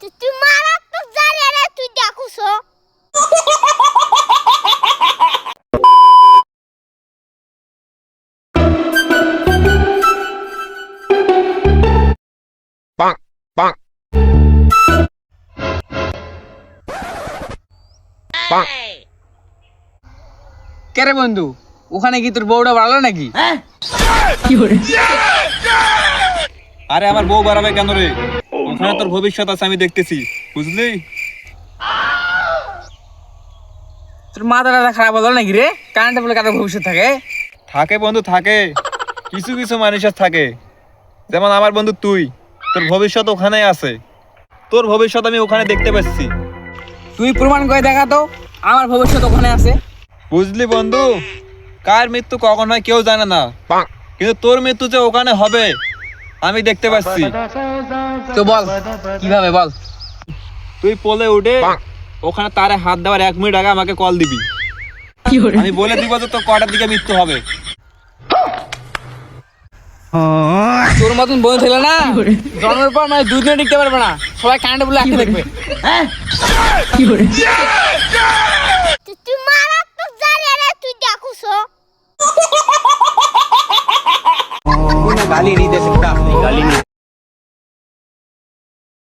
তুই তুই মারাত্মক জানি রে তুই দেখুছ কে রে বন্ধু? ওখানে কি তোর বউটা বাড়লো নাকি? আরে আমার বউ বাড়াবে কেন রে? ওখানে তোর ভবিষ্যৎ আছে আমি দেখতেছি। বুঝলি? তোর মাথাটা খারাপ হলো নাকি রে? কারেন্টে বলে কারও ভবিষ্যৎ থাকে? থাকে বন্ধু থাকে। কিছু কিছু মানুষের থাকে। যেমন আমার বন্ধু তুই তোর ভবিষ্যৎ ওখানেই আছে। তোর ভবিষ্যৎ আমি ওখানে দেখতে পাচ্ছি। তুই প্রমাণ করে দেখা তো আমার ভবিষ্যৎ ওখানে আছে। বুঝলি বন্ধু? কার মৃত্যু কখন হয় কেউ জানে না। কিন্তু তোর মৃত্যু যে ওখানে হবে আমি দেখতে পাচ্ছি। তো বল কীভাবে বল? তুই পোলে উঠে ওখানে তারে হাত দেওয়ার এক মিনিট আগে আমাকে কল দিবি। আমি বলে দিব যে তোর কটার দিকে মৃত্যু হবে। তোর মতন বন্ধু ছিল না? জন্মের পর মানে দুদিনে টিকতে পারবে না। সবাই কারেন্টে বলে আঁকে দেখবে। তুই গালি नहीं दे सकता अपनी गाली नहीं